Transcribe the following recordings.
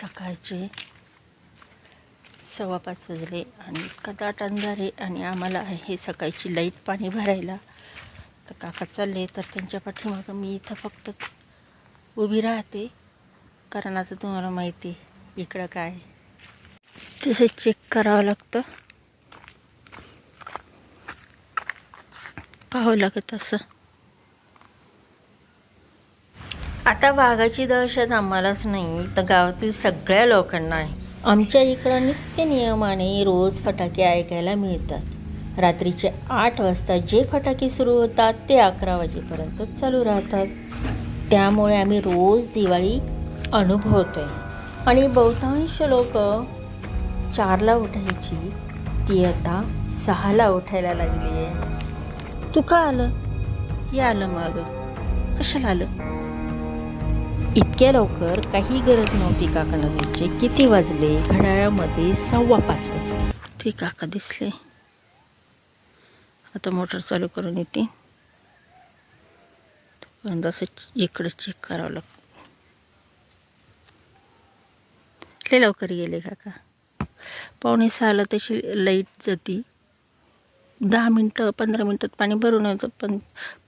सकाळचे सव्वा पाच वाजले आणि इतका दाट अंधार आहे आणि आम्हाला हे सकाळची लाइट पाणी भरायला. तर काका चालले तर त्यांच्या पाठीमागं मी इथं फक्त उभी राहते. कारण आता तुम्हाला माहिती आहे इकडं काय तसं चेक करावं लागतं. पाहावं लागत असं. आता वाघाची दहशत आम्हालाच नाही तर गावातील सगळ्या लोकांना आहे. आमच्या इकडं नित्य नियमाने रोज फटाके ऐकायला मिळतात. रात्रीचे आठ वाजता जे फटाके सुरू होतात ते अकरा वाजेपर्यंत चालू राहतात. त्यामुळे आम्ही रोज दिवाळी अनुभवतो आहे आणि बहुतांश लोक चारला उठायची ती आता सहाला उठायला लागली आहे तू का आलं? हे आलं मग. कशाला आलं? इतक्या लवकर काही गरज नव्हती काकाला जायची किती वाजले? घड्याळामध्ये सव्वा पाच वाजले. ते काका दिसले. आता मोटर चालू करून येते. तोपर्यंत असं चेक करावं लागतं. लय लवकर गेले काका. पाहुणे सहाला तशी लाइट जाती. दहा मिनटं पंधरा मिनटात पाणी भरून होतं पण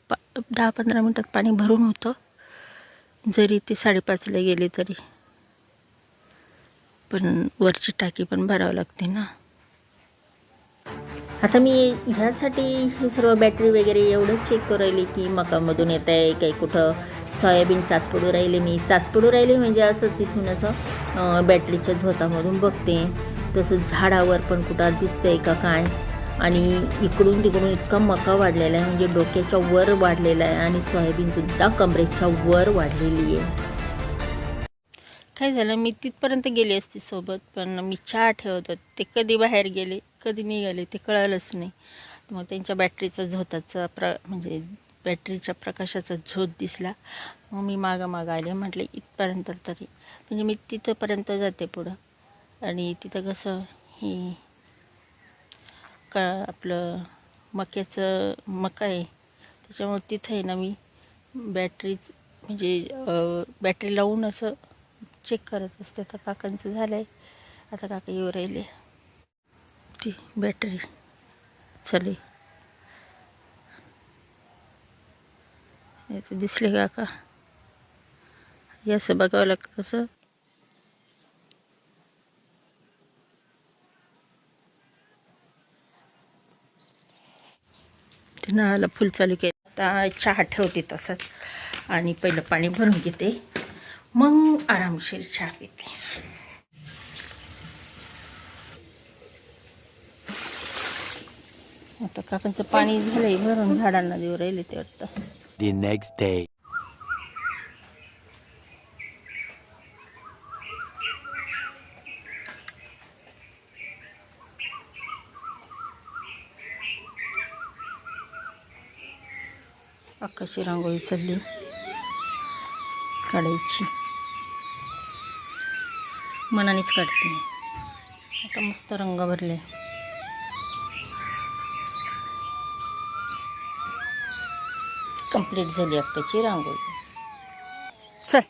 पा दहा पंधरा मिनटात पाणी भरून होतं. जरी ते साडेपाचला गेले तरी. पण वरची टाकी पण भरावं लागते ना. आता मी ह्यासाठी हे सर्व बॅटरी वगैरे एवढं चेक करू राहिली की मकामधून येत आहे काही कुठं सोयाबीन चाच पडू राहिले. मी चाच पडू राहिले म्हणजे असंच इथून असं बॅटरीच्या झोतामधून बघते. तसं झाडावर पण कुठं दिसतंय का काय? आणि इकडून तिकडून इतका मका वाढलेला आहे म्हणजे डोक्याच्या वर वाढलेला आहे आणि सोयाबीनसुद्धा कमरेच्या वर वाढलेली आहे. काय झालं? मी तिथपर्यंत गेली असती सोबत पण मी चहा ठेवत होते. ते कधी बाहेर गेले कधी निघाले ते कळलंच नाही. मग त्यांच्या बॅटरीचा झोताचा प्र म्हणजे बॅटरीच्या प्रकाशाचा झोत दिसला. मग मी मागं मागं आले म्हटले इथपर्यंत तरी. म्हणजे मी तिथंपर्यंत जाते पुढं. आणि तिथं कसं ही का आपलं मक्याचं मका आहे त्याच्यामुळे तिथं आहे ना मी बॅटरीच म्हणजे बॅटरी लावून असं चेक करत असते. आता काकांचं झालं आहे आता काका येऊ राहिले. ती बॅटरी चालू दिसले काका. हे असं बघावं लागतं कसं? नळाला फुल चालू केलं. आता चहा ठेवते तसंच आणि पहिलं पाणी भरून घेते. मग आरामशीर चहा पिते. आता काकांचं पाणी झालंय भरून झाडांना देऊ राहिले ते वाटतं. The next day. रांगोळी चालली. काढायची. मनानेच काढते. आता मस्त रंग भरले. कंप्लीट झाली आपल्याची रांगोळी. चल.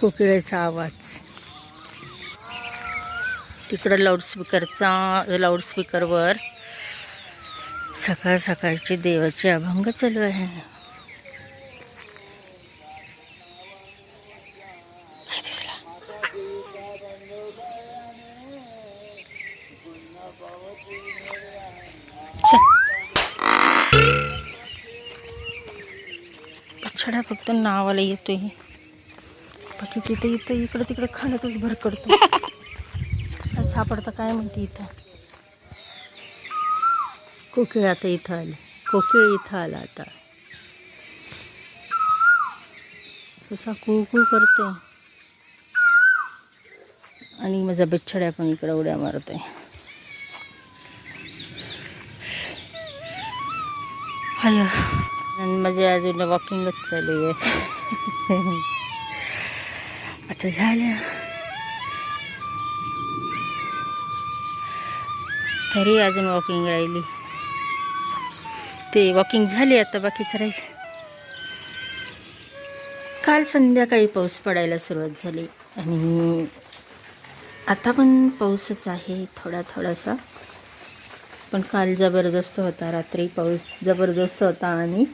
कोकिळेचा आवाज. तिकडं लाऊडस्पीकरचा लाऊडस्पीकरवर सकाळ सकाळची देवाचे अभंग चालू आहे. काय छडा फक्त नावाला येतोय. बाकी तिथे येतो इकडं तिकडं खाण्यातच भर करतो सापडतं काय म्हणते इथं? कोकिळ आता इथं आले. कोकिळ इथं आला आता. कसा कू कू करतो. आणि माझा बिच्छड्या पण इकडं उड्या मारतोय. आहे आणि माझे अजून वॉकिंगच चालू आहे. आता झालं. तरी अजून वॉकिंग राहिली. ते वॉकिंग झाली आता बाकीचं राहील. काल संध्याकाळी पाऊस पडायला सुरुवात झाली. आणि आता पण पाऊसच आहे थोडा थोडासा. पण काल जबरदस्त होता रात्री पाऊस जबरदस्त होता आणि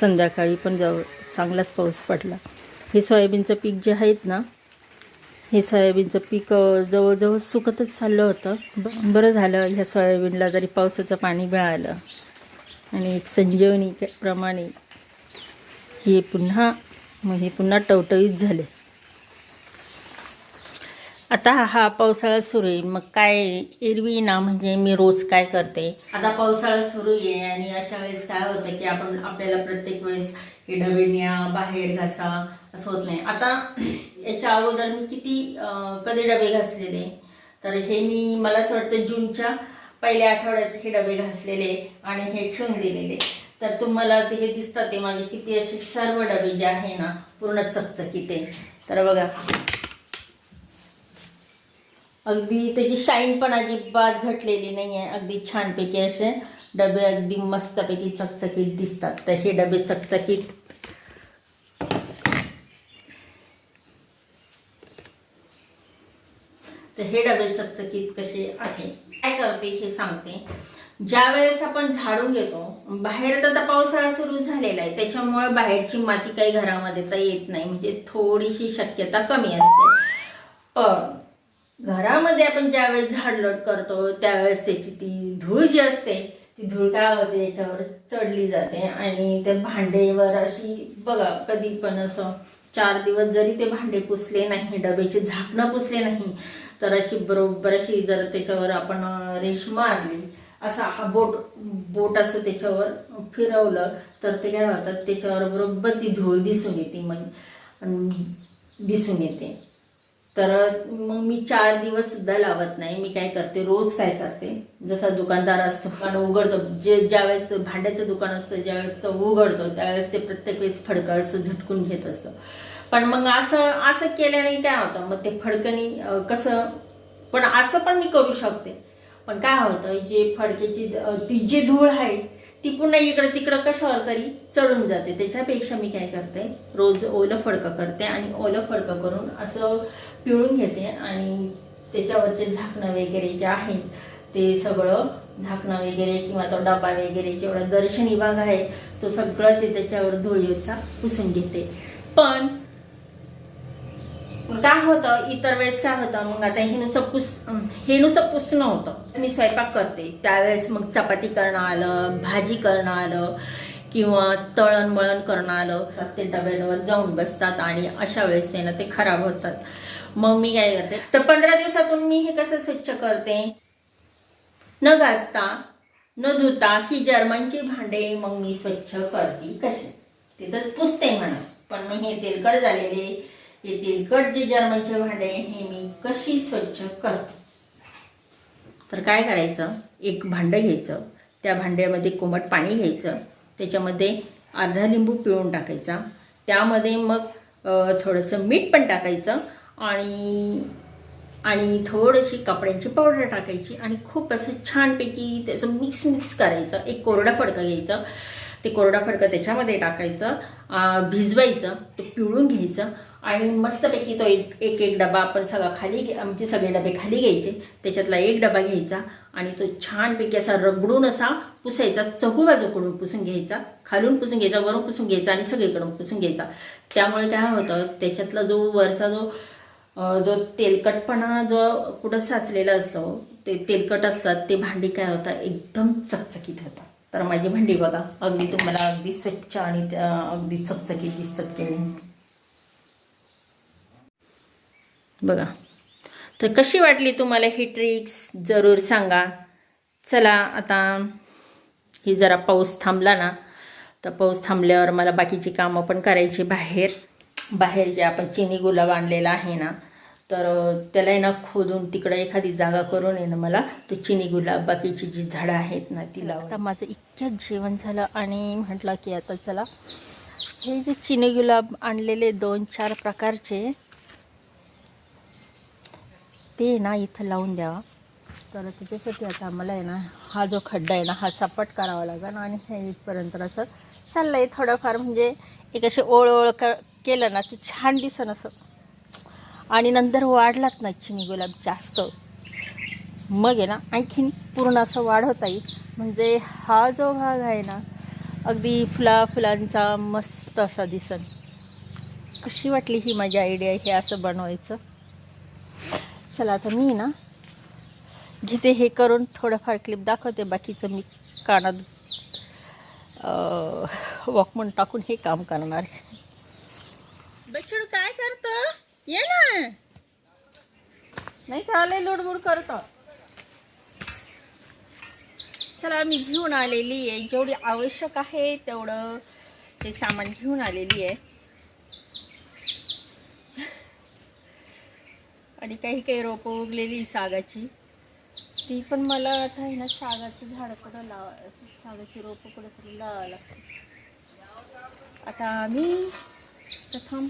संध्याकाळी पण जव चांगलाच पाऊस पडला. हे सोयाबीनचं पीक जे आहेत ना हे सोयाबीनचं पीक जवळजवळ सुकतच चाललं होतं. ब बरं झालं ह्या सोयाबीनला जरी पावसाचं पाणी मिळालं. आणि एक संजीवनी प्रमाणे हे पुन्हा मग हे पुन्हा टवटवीत झाले. आता हा पावसाळा सुरू आहे. मग काय एरवी ना म्हणजे मी रोज काय करते? आता पावसाळा सुरू आहे आणि अशा वेळेस काय होतं की आपण आपल्याला प्रत्येक वेळेस हे डबे न्या बाहेर घासा असं होत नाही. आता याच्या अगोदर मी किती कधी डबे घासलेले? तर हे मी मला असं वाटतं जूनच्या पहिल्या आठवड्यात हे डबे घासलेले आणि हे ठेवून दिलेले. तर तुम्हाला ते हे दिसतात ते माझे किती असे सर्व डबे जे आहे ना पूर्ण चकचकीत आहे. तर बघा. अगदी त्याची शाईन पण अजिबात घटलेली नाही आहे अगदी छानपैकी असे डबे अगदी मस्तपैकी चकचकीत दिसतात. तर हे डबे चकचकीत. तर हे डबे चकचकीत कसे आहे? काय करते हे सांगते. ज्या वेळेस आपण झाडून घेतो बाहेर तर आता पावसाळा सुरू झालेला आहे. त्याच्यामुळे बाहेरची माती काही घरामध्ये तर येत नाही. म्हणजे थोडीशी शक्यता कमी असते. पण घरामध्ये आपण ज्यावेळेस झाडलोट करतो त्यावेळेस त्याची ती धूळ जी असते ती धूळ काय होते याच्यावर चढली जाते आणि त्या भांडेवर अशी बघा कधी पण असं चार दिवस जरी ते भांडे पुसले नाही डब्याचे झाकणं पुसले नाही तर अशी बरोबर अशी जर त्याच्यावर आपण अं, रेश मारली असा हा बोट बोट असं त्याच्यावर फिरवलं तर ते काय होतात त्याच्यावर बरोबर ती धूळ दिसून येते मग दिसून येते. तर मग मी चार दिवस सुद्धा लावत नाही. मी काय करते? रोज काय करते? जसा दुकानदार असतो दुकान उघडतो. जे ज्यावेळेस तो भांड्याचं दुकान असतं ज्यावेळेस तो उघडतो त्यावेळेस ते प्रत्येक वेळेस फडकं असं झटकून घेत असतं. पण मग असं असं केल्याने काय होतं? मग ते फडकणी कसं? पण असं पण मी करू शकते. पण काय होतं? जे फडक्याची ती जी धूळ आहे ती पुन्हा इकडं तिकडं कशावर तरी चढून जाते. त्याच्यापेक्षा मी काय करते रोज ओलं फडकं करते आणि ओलं फडकं करून असं पिळून घेते आणि त्याच्यावरचे झाकणं वगैरे जे आहेत ते सगळं झाकणं वगैरे किंवा तो डबा वगैरे जेवढा दर्शनी भाग आहे तो सगळं ते त्याच्यावर धुळीचा पुसून घेते. पण काय होतं? इतर वेळेस काय होतं? मग आता हे नुसतं पुस हे नुसतं पुसणं होतं. मी स्वयंपाक करते. त्यावेळेस मग चपाती करणं आलं भाजी करणं आलं किंवा तळण मळण करणं आलं. ते डब्यांवर जाऊन बसतात आणि अशा वेळेस ते ना ते खराब होतात. मग मी काय करते? तर पंधरा दिवसातून मी हे कसं स्वच्छ करते? न घासता न धुता ही जर्मनची भांडे मग मी स्वच्छ करते. कसे तिथंच पुसते म्हणा. पण मी हे तेलकट झालेले हे तेलकट जे जर्मनचे भांडे हे मी कशी स्वच्छ करते? तर काय करायचं? एक भांडं घ्यायचं. त्या भांड्यामध्ये कोमट पाणी घ्यायचं. त्याच्यामध्ये अर्धा लिंबू पिळून टाकायचा. त्यामध्ये मग थोडंसं मीठ पण टाकायचं आणि आणि थोडीशी कपड्यांची पावडर टाकायची आणि खूप असं छानपैकी त्याचं मिक्स मिक्स करायचं. एक कोरडा फडका घ्यायचं. ते कोरडा फडका त्याच्यामध्ये टाकायचं. भिजवायचं. ते पिळून घ्यायचं. आणि मस्तपैकी तो एक एक एक डबा आपण सगळा खाली घे- आमचे सगळे डबे खाली घ्यायचे. त्याच्यातला एक डबा घ्यायचा आणि तो छानपैकी असा रगडून असा पुसायचा चहूबाजूकडून पुसून घ्यायचा खालून पुसून घ्यायचा वरून पुसून घ्यायचा आणि सगळीकडून पुसून घ्यायचा. त्यामुळे काय होतं त्याच्यातला जो वरचा जो जो तेलकटपणा जो कुठं साचलेला असतो ते तेलकट असतात ते भांडी काय होतात एकदम चकचकीत होतात. तर माझी भांडी बघा अगदी तुम्हाला अगदी स्वच्छ आणि अगदी चकचकीत दिसतात की नाही. बघा. तर कशी वाटली तुम्हाला ही ट्रिक्स जरूर सांगा. चला आता ही जरा पाऊस थांबला ना तर पाऊस थांबल्यावर मला बाकीची कामं पण करायची बाहेर. बाहेर जे आपण चिनी गुलाब आणलेला आहे ना तर त्याला आहे ना खोदून तिकडं एखादी जागा करून आहे ना मला तो चिनी गुलाब बाकीची जी झाडं आहेत ना तिला आता माझं इतक्यात जेवण झालं आणि म्हटलं की आता चला हे जे चिनी गुलाब आणलेले दोन चार प्रकारचे ते ना इथं लावून द्यावा. तर त्याच्यासाठी आता आम्हाला आहे ना हा जो खड्डा आहे ना हा सपाट करावा लागेल आणि हे इथपर्यंत असं चाललं आहे थोडंफार. म्हणजे एक असे ओळ ओळ क केलं ना ते छान दिसन असं. आणि नंतर वाढलात ना चिनी गुलाब जास्त. मग आहे ना आणखीन पूर्ण असं वाढवता येईल. म्हणजे हा जो भाग आहे ना अगदी फुला फुलांचा मस्त असा दिसन. कशी वाटली ही माझी आयडिया हे असं बनवायचं? चला आता मी ना घेते हे करून. थोडंफार क्लिप दाखवते. बाकीचं मी कानात वॉकमन टाकून हे काम करणार. आहे बछडू काय करतो? ये ना. नाही चालेल लुडबुड करतो. चला मी घेऊन आलेली आहे. जेवढी आवश्यक आहे तेवढं ते सामान घेऊन आलेली आहे. आणि काही काही रोपं उगलेली सागाची. ती पण मला आता आहे ना सागाचं झाडं कुठं लावा सागाची रोपं कुठं तरी लावावं लागतं. आता आम्ही प्रथम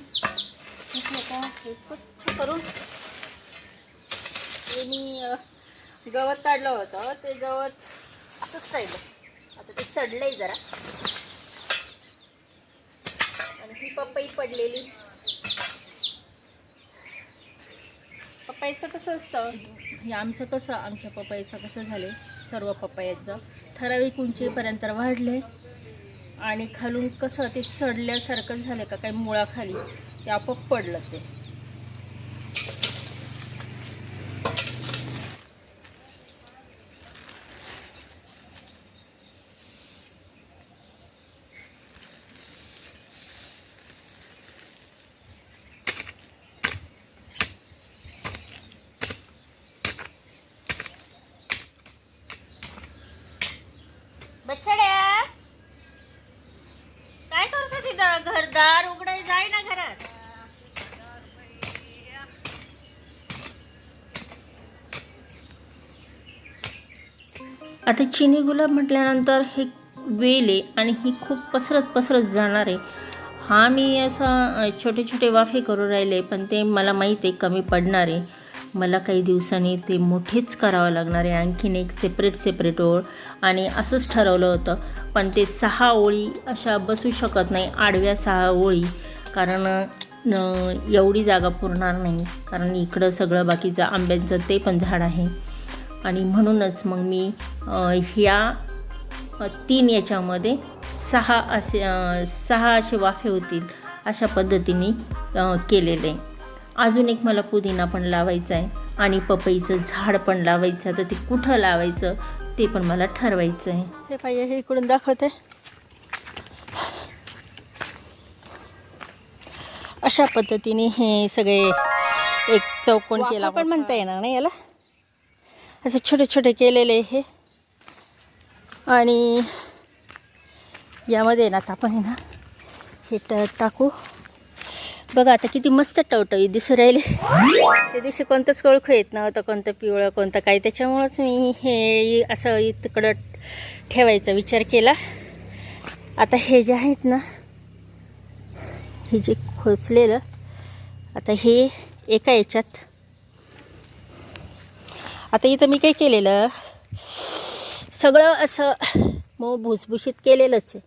इथे आता हे स्वच्छ करून. हे मी गवत काढलं होतं. ते गवत असंच राहिलं. आता ते सडलंय जरा. आणि ही पपई पडलेली. पपईचं कसं असतं? हे आमचं कसं आमच्या पपईचं कसं झालं सर्व पपयाचं ठराविक उंचीपर्यंत वाढले. आणि खालून कसं ते सडल्यासारखं झालं का? काही मुळाखाली ते आपोआप पडलं ते बछड्या काय करतो दार उघडाय जाय ना घरात. आता चिनी गुलाब म्हटल्यानंतर हे वेल आहे आणि ही खूप पसरत पसरत जाणार आहे. हा मी असा छोटे छोटे वाफे करू राहिले पण ते मला माहीत आहे कमी पडणार आहे. मला काही दिवसांनी ते मोठेच करावं लागणार आहे. आणखीन एक सेपरेट सेपरेट ओळ. आणि असंच ठरवलं होतं. पण ते सहा ओळी अशा बसू शकत नाही आडव्या सहा ओळी. कारण एवढी जागा पुरणार नाही. कारण इकडं सगळं बाकीचं आंब्यांचं ते पण झाड आहे. आणि म्हणूनच मग मी ह्या तीन याच्यामध्ये सहा असे सहा असे वाफे होतील अशा पद्धतीने केलेले. आहे अजून एक मला पुदिना पण लावायचा आहे आणि पपईचं झाड पण लावायचं आहे. तर ते कुठं लावायचं ते पण मला ठरवायचं आहे. हे पाहिजे हे इकडून दाखवते. अशा पद्धतीने हे सगळे एक चौकोन केला पण म्हणता येणार नाही याला. असे छोटे छोटे केलेले हे. आणि यामध्ये ना आता आपण आहे ना हे ट टाकू. बघा आता किती मस्त टवटवी दिसू राहिले. त्या दिवशी कोणतंच ओळखू येत नव्हतं कोणतं पिवळं कोणतं काय. त्याच्यामुळंच मी हे असं तिकडं ठेवायचा विचार केला. आता हे जे आहेत ना हे जे खोचलेलं आता हे एका याच्यात. आता इथं मी काय केलेलं सगळं असं मग भुसभुशीत केलेलंच आहे.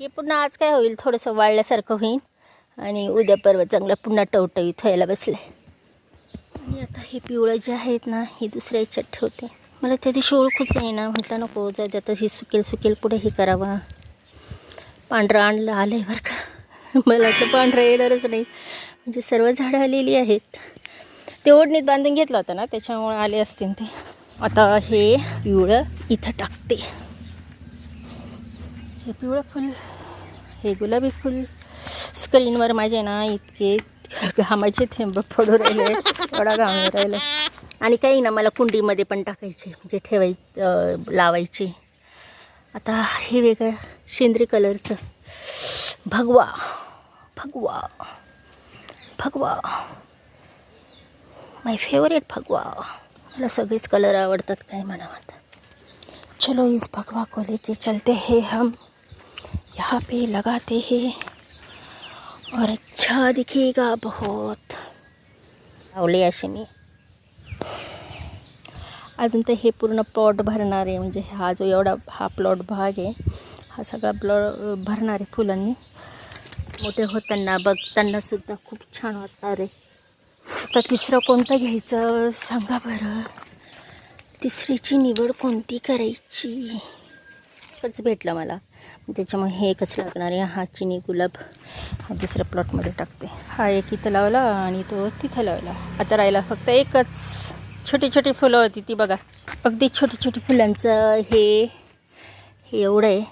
हे पुन्हा आज काय होईल थोडंसं वाळल्यासारखं होईल आणि उद्या परवा चांगला पुन्हा टवटवीत व्हायला बसले. आणि आता हे पिवळं जे आहेत ना हे दुसऱ्या याच्यात ठेवते. मला त्या दिवशी ओळखूच आहे ना म्हटलं नको जाऊ द्या तशी सुकेल सुकेल पुढे हे करावा. पांढरं आणलं आलं आहे बरं का. मला तर पांढरं येणारच नाही. म्हणजे सर्व झाडं आलेली आहेत. ते ओढणीत बांधून घेतलं होतं ना त्याच्यामुळे आले असतील ते. आता हे पिवळं इथं टाकते. हे पिवळं फुल हे गुलाबी फुल. स्क्रीनवर माझे ना इतके घामाचे थेंब पडू राहिले थोडा घाम येऊ राहिले. आणि काही ना मला कुंडीमध्ये पण टाकायचे म्हणजे ठेवाय लावायचे. आता हे वेगळं शेंद्री कलरचं. भगवा भगवा भगवा. माय फेवरेट भगवा. मला सगळेच कलर आवडतात काय म्हणावं आता. चलो इस भगवा को लेके चलते हैं हम. यहाँ पे लगाते हैं. और अच्छा दिखेगा बहुत। लावले असे मी. अजून तर हे पूर्ण प्लॉट भरणार आहे म्हणजे हा जो एवढा हा प्लॉट भाग आहे हा सगळा प्लॉट भरणार आहे फुलांनी. मोठे होताना बघताना सुद्धा खूप छान वाटणार आहे. तर तिसरं कोणतं घ्यायचं सांगा बरं? तिसरीची निवड कोणती करायची? एकच भेटलं मला. त्याच्यामुळे हे एकच लागणार आहे. हा चिनी गुलाब हा दुसऱ्या प्लॉटमध्ये टाकते. हा एक इथं लावला आणि तो तिथं लावला. आता राहिला फक्त एकच. छोटी छोटी फुलं होती ती बघा. अगदी छोटी छोटी फुलांचं हे हे एवढं आहे.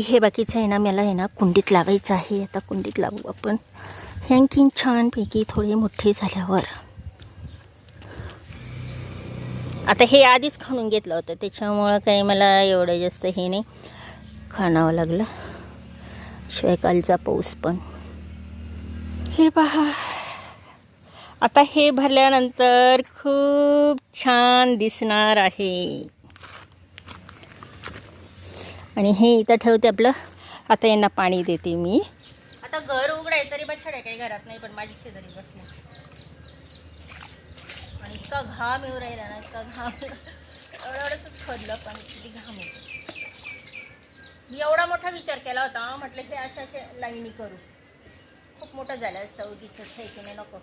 हे बाकीचं आहे ना मला आहे ना कुंडीत लावायचं आहे. आता कुंडीत लावू आपण. हँकिंग छानपैकी थोडे मोठे झाल्यावर. आता हे आधीच खाणून घेतलं होतं त्याच्यामुळं काही मला एवढं जास्त हे नाही. खाणावं लागलं. शिवाय कालचा पाऊस पण. हे पहा. आता हे भरल्यानंतर खूप छान दिसणार आहे. आणि हे इथं ठेवते आपलं. आता यांना पाणी देते मी. आता घर उघड आहे तरी बछड आहे काही घरात नाही पण माझी शेजारी बसली. आणि इतका घाम येऊ राहिला ना इतका घाम. एवढंच खोदलं पण किती घाम येतो. मी एवढा मोठा विचार केला होता म्हटलं हे अशा अशा लाईनी करू. खूप मोठं झालं असतं उगीच आहे की नाही नको.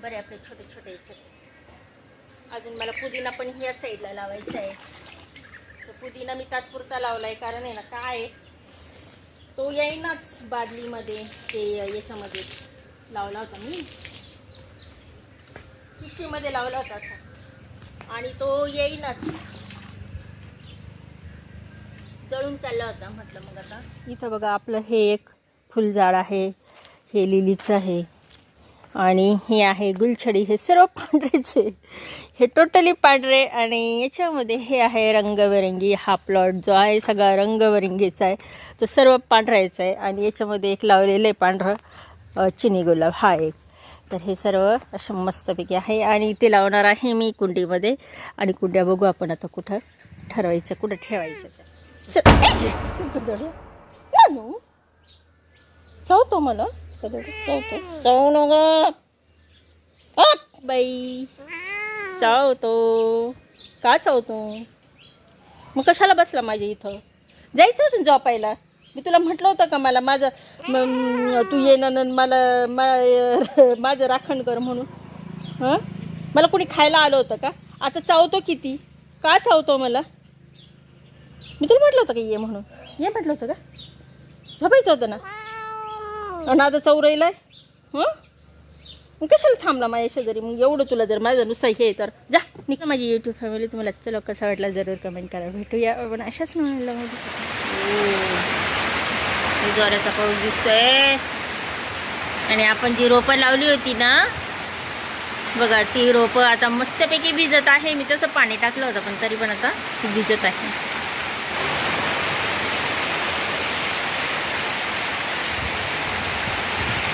बरे आपले छोटे छोटे याच्यात अजून मला पुदिना पण ह्या साईडला लावायचा आहे. तो पुदिना मी तात्पुरता लावला आहे कारण आहे ना काय तो येईनाच बादलीमध्ये ते याच्यामध्ये लावला होता मी. पिशवीमध्ये लावला होता असा. आणि तो येईनच जळून चालला होता म्हटलं मग आता. इथं बघा आपलं हे एक फुलझाड आहे हे लिलीचं आहे. आणि हे आहे गुलछडी हे सर्व पांढरेचे. हे टोटली पांढरे आणि याच्यामध्ये हे आहे रंगबेरंगी. हा प्लॉट जो आहे सगळा रंगबेरंगीचा आहे. तो सर्व पांढरायचा आहे. आणि याच्यामध्ये एक लावलेलं आहे पांढरं चिनी गुलाब. हा एक. तर हे सर्व असं मस्तपैकी आहे. आणि ते लावणार आहे मी कुंडीमध्ये. आणि कुंड्या बघू आपण आता कुठं ठरवायचं कुठं ठेवायचं. चावतो मला. चावतो. चावू अत, बाई. चावतो. का चावतो? मग कशाला बसला माझ्या इथं? जायचं होतं ना झोपायला मी तुला म्हटलं होतं का मला माझं म, तू ये ना न मला मा- माझं राखण कर म्हणून. हां? मला कोणी खायला आलं होतं का? आता चावतो किती? का चावतो मला? मी तुला म्हटलं होतं का ये म्हणून? ये म्हटलं होतं का? झोपायचं होतं ना? आणि आता चौराईला हं? मग कशाला थांबला माझ्या शेजारी मग एवढं तुला जर माझं नुसतं हे तर. जा निघा माझी यूट्यूब फॅमिली तुम्हाला चलो कसा वाटला जरूर कमेंट करा. भेटूया आपण अशाच म्हणायला जोराचा पाऊस दिसतोय. आणि आपण जी रोपं लावली होती ना बघा ती रोपं आता मस्तपैकी भिजत आहे. मी तसं पाणी टाकलं होतं पण तरी पण आता भिजत आहे.